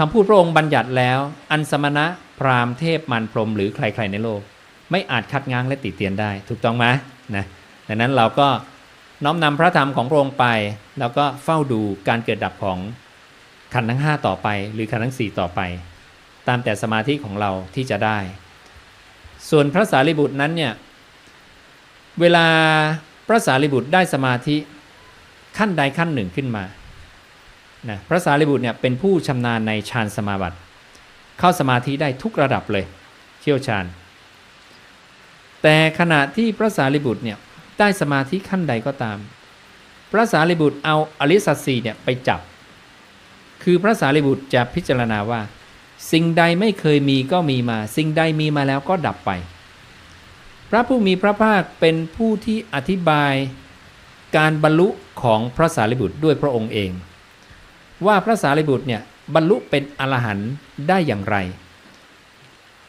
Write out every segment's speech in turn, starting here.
คำพูดพระองค์บัญญัติแล้ว อันสมณะพราหมณ์เทพมารพรมหรือใครๆในโลก ไม่อาจคัดง้างและติเตียนได้ ถูกต้องไหมนะดังนั้นเราก็น้อมนำพระธรรมของพระองค์ไป แล้วก็เฝ้าดูการเกิดดับของขันธ์ทั้ง 5 ต่อไป หรือขันธ์ทั้ง 4 ต่อไป ตามแต่สมาธิของเราที่จะได้ ส่วนพระสารีบุตรนั้นเนี่ยเวลาพระสารีบุตรได้สมาธิขั้นใดขั้นหนึ่งขึ้นมา นะพระสารีบุตรเนี่ยเป็นผู้ชำนาญในฌานสมาบัติ เข้าสมาธิได้ทุกระดับเลย เชี่ยวชาญ แต่ขณะที่พระสารีบุตรเนี่ยได้สมาธิขั้นใดก็ตาม พระสารีบุตรเอาอริสัตสีเนี่ยไปจับ คือพระสารีบุตรจะพิจารณาว่า สิ่งใดไม่เคยมีก็มีมา สิ่งใดมีมาแล้วก็ดับไป พระผู้มีพระภาคเป็นผู้ที่อธิบายการบรรลุของพระสารีบุตรด้วยพระองค์เอง ว่าพระสารีบุตรเนี่ยบรรลุเป็นอรหันต์ได้อย่างไร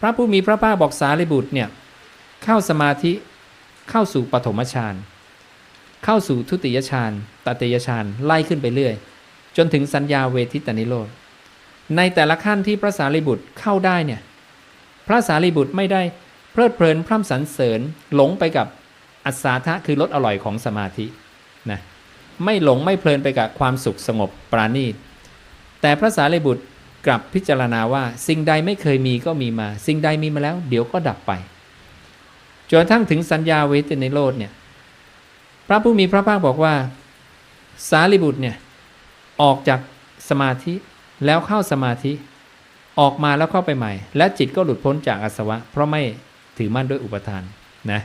พระผู้มีพระภาคบอกสารีบุตรเนี่ยเข้าสมาธิเข้าสู่ปฐมฌานเข้าสู่ทุติยฌานตติยฌานไล่ขึ้นไปเรื่อย จนถึงสัญญาเวทิตานิโรธในแต่ละขั้นที่พระสารีบุตรเข้าได้เนี่ยพระสารีบุตรไม่ได้เพลิดเพลินพร่ำสรรเสริญหลงไปกับอัศาทะคือรสอร่อยของสมาธินะ ไม่หลงไม่เพลินไปกับความสุขสงบปราณีต แต่พระสารีบุตรกลับพิจารณาว่า สิ่งใดไม่เคยมีก็มีมา สิ่งใดมีมาแล้ว เดี๋ยวก็ดับไปจนกระทั่งถึงสัญญาเวทในโลดเนี่ยพระผู้มีพระภาคบอกว่า สารีบุตรเนี่ยออกจากสมาธิแล้วเข้าสมาธิ ออกมาแล้วเข้าไปใหม่ และจิตก็หลุดพ้นจากอาสวะ เพราะไม่ถือมั่นด้วยอุปทานนะ